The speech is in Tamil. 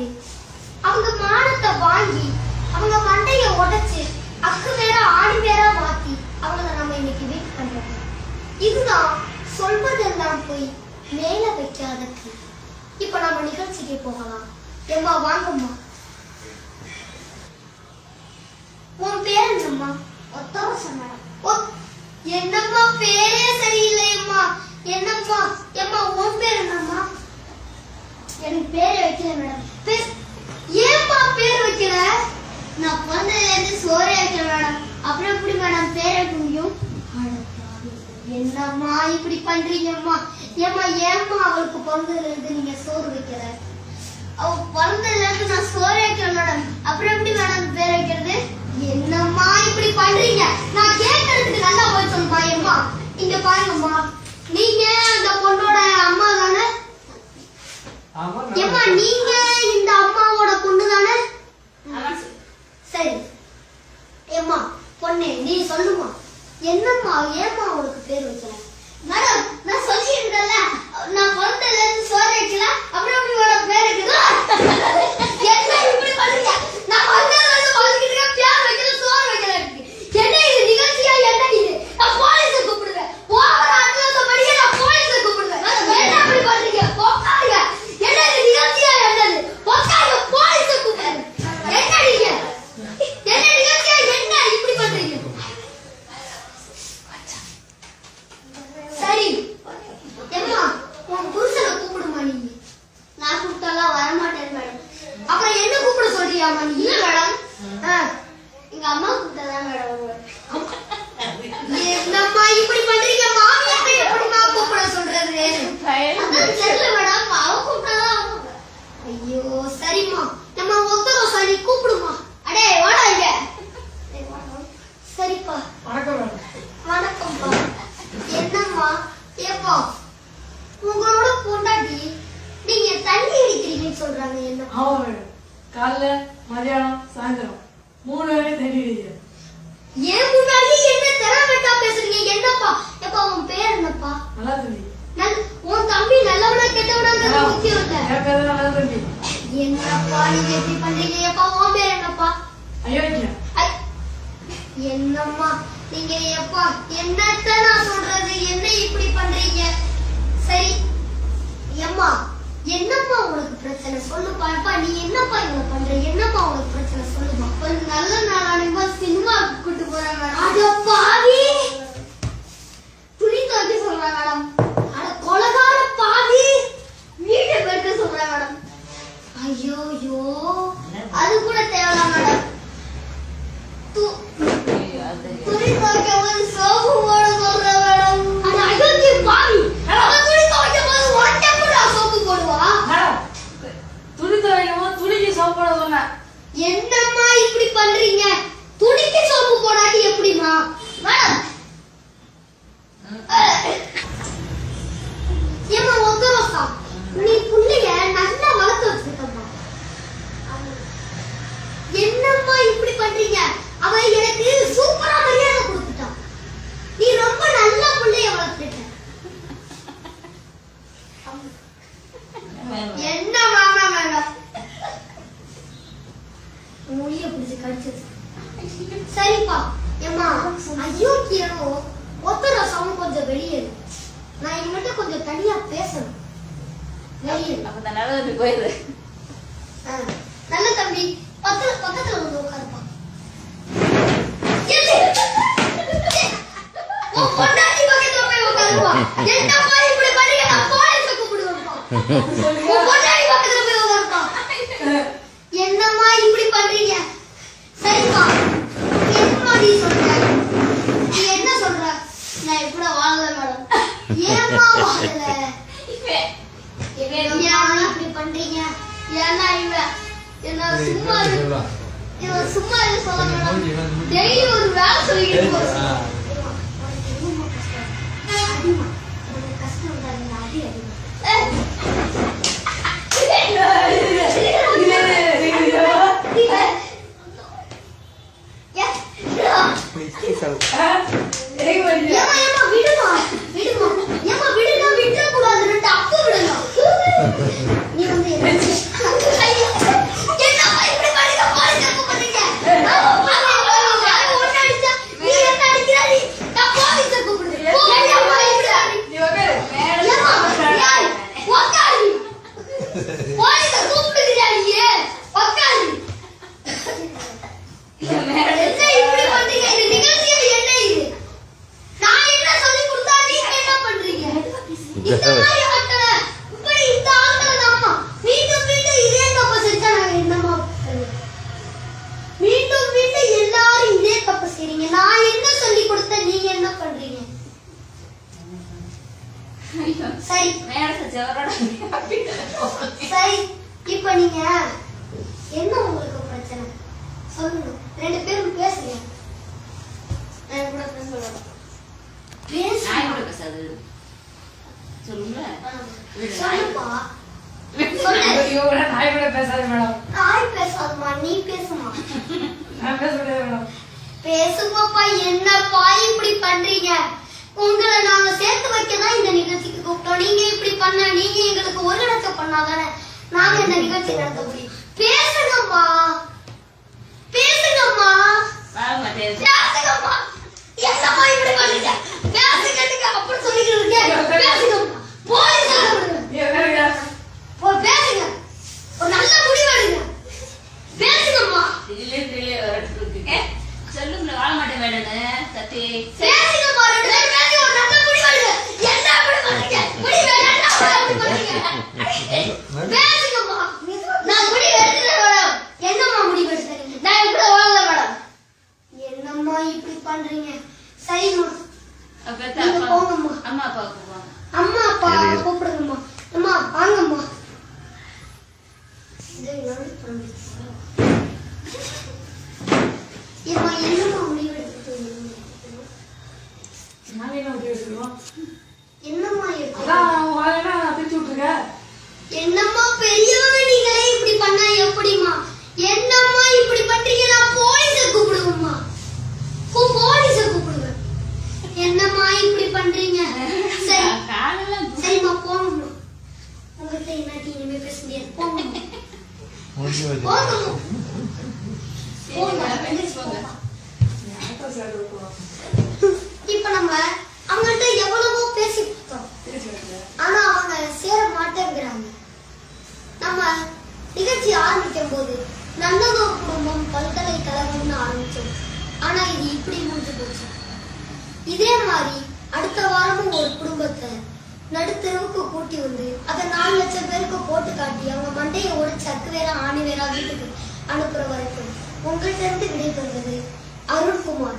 காட்டு அவங்க மானத்தை வாங்கி அவங்க மண்டைய உடைச்சு அக்கு வேற ஆணி வேற மாத்தி அவங்கள நம்ம இன்னைக்கு வீட் பண்றோம் இதுதான் சொல்வதெல்லாம் போய் மேல வைக்காதக்கு இப்ப நம்ம நிகழ்ச்சிக்கு போகலாம். ஏம்மா வாங்கம்மா. உன் பேர் என்னம்மா? ஒத்தவசம் மேடம். என்னம்மா பேரே சரியில்லையம்மா என்னம்மா? ஏம்மா உன் பேர் என்னம்மா? எனக்கு பேரே வைக்கல மேடம் பேர் ஏம்மா பேர் வைக்கல நான் பிறந்ததுல இருந்து சோறே வைக்கல மேடம் அப்புறம் எப்படி மேடம் பேர் முடியும். என்னம்மா இப்படி பண்றீங்கம்மா ஏம்மா ஏம்மா அவளுக்கு பிறந்ததுல இருந்து நீங்க சோறு வைக்கல? அவ பிறந்ததுல இருந்து நான் சோறு வைக்கல மேடம் அப்புறம் எப்படி மேடம் பேர் வைக்கிறது? என்னம்மா இப்படி பண்றீங்க? நான் கேட்கறதுக்கு நல்லா போய் சொல்லுமா ஏம்மா? இங்க பாருங்கம்மா. நீங்க அந்த பொண்ணோட அம்மா தானே? ஏம்மா நீங்க இந்த அம்மாவோட பொண்ணு தானே சரி. ஏம்மா பொண்ணே நீ சொல்லுமா. என்னம்மா ஏம்மா அவளுக்கு பேர் வைக்கிறேன் மேடம் நான் சொல்லியிருந்தேன்ல நான் பிறந்ததுல இருந்து சோறு வைக்கல அப்புறம் எப்படி இவளோட பேர் வைக்கல என்ன இப்படி பண்றீங்க நான் வந்ததுல இருந்து வளர்க்கிட்டு இருக்கேன், பேர் வைக்கல சோறு வைக்கல இருக்கு. என்ன இது நிகழ்ச்சியா என்ன இது நான் போலீஸை கூப்பிடுவேன் ஓவரா அட்லஸ் படிக்க நான் போலீஸை கூப்பிடுவேன் என்ன இப்படி பண்றீங்க போக்காங்க என்ன இது நிகழ்ச்சியா என்னது போக்காங்க போலீஸை கூப்பிடுவேன் என்ன நீங்க என்ன நிகழ்ச்சியா என்ன இப்படி பண்றீங்க சரி எம்மா உன் புருஷனை கூப்பிடுமா நீ நான் கூப்பிட்டாலாம் வரமாட்டேன் மேடம் அப்புறம் என்ன கூப்பிட சொல்றியாமா நீ இல்ல மேடம் ஆ, எங்க அம்மா கூப்பிட்டதான் மேடம் வருவேன். என்னம்மா இப்படி பண்றீங்க மாமியாரை எப்படிம்மா கூப்பிட சொல்றது அதான் தெரியல மேடம் அவ கூப்பிட்டாதான் அவ கூப்பிடுவா. ஐயோ சரிம்மா நம்ம ஒத்தரம் சரி கூப்பிடுமா அடே வாடா இங்க டேய், வாடா. சரிப்பா வணக்கம் மேடம் வணக்கம்ப்பா என்னம்மா ஏப்பா உங்களோட பொண்டாட்டி நீங்க தண்ணி அடிக்கிறீங்கன்னு சொல்றாங்க என்ன? ஆமா மேடம். காலைல மதியானம் சாயந்தரம். மூணு வேளையும் தண்ணி அடிக்கிறேன். ஏன் முன்னாடி என்ன திறமைட்டா பேசுறீங்க? என்னப்பா? எப்பா உன் பேர் என்னப்பா? நல்லா தம்பி. உன் தம்பி நல்லவனா கெட்டவனாங்கிறது முக்கியம் இல்ல என் பேர் நல்லா தம்பி. என்னப்பா நீங்க இப்படி பண்றீங்க? எப்பா உன் பேர் என்னப்பா? அயோக்கியா. என்னம்மா? நீங்க எப்பா என்னத்த நான் சொல்றது? என்ன இப்படி பண்றீங்க? சரி எம்மா என்னம்மா உனக்கு பிரச்சனை? சொல்லுப்பா எப்பா நீ என்னப்பா இவங்க பண்ற? என்னப்பா உனக்கு பிரச்சனை? சொல்லுமா ஒரு நல்ல நாளானுமா சினிமா கூட்டு போறாங்க. அட பாவி! துணி துவைக்க சொல்றாங்க மேடம். அட கொலகார பாவி! வீட்டை பெருக்க சொல்றாங்க மேடம். ஐயோ ஐயோ அது கூட தேவையில்ல மேடம் து- துணி துவைக்க போது சோப்பு போட சொல்ற மேடம் அட அயோக்கிய பாவி அவன் துணி துவைக்க போது ஒன் டெம்பரா சோப்பு போடுவா மேடம் துணி துவைக்கும் போது துணிக்கு என்னம்மா இப்படி பண்றீங்க? துணிக்கு சோப்பு போடாட்டி எப்படிமா மேடம். ஏமா வக்கா நீ புள்ளைய நல்லா வளர்த்து வச்சிருக்கம்மா. என்னம்மா இப்படி பண்றீங்க அவ எனக்கு சூப்பரா மரியாதை கொடுத்துட்டான் நீ ரொம்ப நல்ல புள்ளைய வளர்த்துட்ட என்ன மாமா மேடம் மொழிய பிடிச்சு கடிச்சது சரிப்பா. ஏம்மா அயோக்கியனும் ஒத்த ரசமும் கொஞ்சம் வெளியேறு நான் இவன்கிட்ட கொஞ்சம் தனியா பேசணும். வெளியேறு அப்ப இந்த நல்லது போயிரு. நல்ல தம்பி பக்கத்துல பக்கத்துல வந்து உட்காருப்பா. பொண்டாட்டி பக்கத்துல போய் உட்காருப்பா. என்னம்மா இப்படி பண்ணீங்க? நான் போலீஸை கூப்பிடுவேன்ப்பா உன் பொண்டாட்டி பக்கத்துல போய் உட்காருப்பா என்னம்மா இப்படி பண்றீங்க சரிப்பா என்னம்மா நீ சொல்ற நீ என்ன சொல்ற இப்படி வாழல மேடம். ஏம்மா வாழல? ஏன் இப்படி பண்றீங்க? ஏன்னா இவன் என்ன சும்மா இவன் சும்மா சொல்ல மேடம். டெய்லி ஒரு வேலை சொல்லிக்கிட்டு போறான். அடிமா, அடிமா. உனக்கு கஷ்டம் தான், நீ அடி, அடிமா. ஏய். ஏய். ஏம்மா, ஏம்மா, விடுமா, விடுமா. ஏம்மா, விடுமா, விட்டுறக்கூடாது. ரெண்டு இந்த மாதிரி ஆட்களை இப்படி இந்த ஆட்களை நம்ம மீண்டும் மீண்டும் இதே தப்பு செஞ்சா நாங்க என்னமா பண்ணுவோம்? மீண்டும் மீண்டும் எல்லாரும் இதே தப்பு செய்றீங்க நான் என்ன சொல்லி கொடுத்தேன் நீங்க என்ன பண்றீங்க சரி மேடத்தை ஜவரோட சரி இப்ப நீங்க என்ன உங்களுக்கு பிரச்சனை? சொல்லுங்க. ரெண்டு பேரும் பேசுங்க. நான் கூட பேச சொல்லலாம் பேசுங்க நாய் கூட பேசாது. சொல்லுங்க. சொல்லுப்பா. சொல்லு. ஐயோ நாய் கூட பேசாது மேடம். தாய் பேசாதம்மா நீ பேசுமா? நான் பேச முடியாது மேடம். பேசுங்கப்பா. என்னப்பா இப்படி பண்றீங்க? உங்களை நாங்க சேர்த்து வைக்க தான் இந்த நிகழ்ச்சிக்கு கூப்பிட்டோம். நீங்க இப்படி பண்ண நீங்க எங்களுக்கு ஒரு இடத்த பண்ணாதானே? நாங்க இந்த நிகழ்ச்சி நடத்த முடியும் பேசுங்கம்மா. பேசுங்கம்மா பேசுங்கம்மா. என்னம்மா இப்படி பண்ணீங்க பேசுங்க போலீஸ் வேற போ பேசுங்க. ஒரு நல்ல முடிவு எடுங்க. பேசுங்கம்மா. திடீர்னு திடீர்னு வரட்டு சொல்லுங்க வாழ மாட்டேன் மேடன்னு சத்தி பேசுங்கம்மா ரெண்டு பேரும் பேசி ஒரு நல்ல முடிவு எடுங்க என்ன அப்படி பண்ணீங்க முடிவு என்ன அப்படி பண்ணீங்க பேசுங்கம்மா நான் முடிவு எடுத்துட்டேன் மேடம் என்னம்மா முடிவு எடுத்தீங்க நான் இப்படி வாழல மேடம் என்னம்மா இப்படி பண்றீங்க? சரிம்மா அப்ப நீங்க போங்கம்மா. அம்மா அப்பா போவாங்க அம்மா அப்பா கூப்பிடுங்கம்மா. அம்மா வாங்கம்மா. ஏம்மா, என்னம்மா முடிவு என்னம்மா விட்டுருக்கேன் என்னம்மா பெரியவங்க நீங்களே இப்படி பண்ணா எப்படிம்மா? என்னம்மா இப்படி பண்றீங்க? நான் போலீஸ கூப்பிடுவேம்மா போ போலீஸ கூப்பிடுவேன் என்னம்மா இப்படி பண்றீங்க சரி காலெல்லாம் சரிம்மா போங்கம்மா உங்கள்கிட்ட என்னாட்டி இனிமே பேச முடியாது போங்கம்மா போங்கம்மா போங்க எந்திரிச்சு போங்க. அதான் சார் இருக்கும் இப்ப நம்ம அவங்கள்ட்ட எவ்வளவோ பேசி ஆனா அவங்க சேர மாட்டேங்கிறாங்க. நம்ம நிகழ்ச்சி ஆரம்பிக்கும் போது நல்லதோர் குடும்பம் பல்கலைக்கழகம்னு ஆரம்பிச்சோம். ஆனா இது இப்படி முடிஞ்சு போச்சு. இதே மாதிரி அடுத்த வாரமும் ஒரு குடும்பத்தை நடுத்தெருவுக்கு கூட்டி வந்து லட்சம் பேருக்கு போட்டு காட்டி அவங்க மண்டையை உடைச்சு அக்கு வேற ஆணி வேற வீட்டுக்கு அனுப்புற வரைக்கும் உங்கள்கிட்ட இருந்து விடைபெறுவது அருண்குமார்.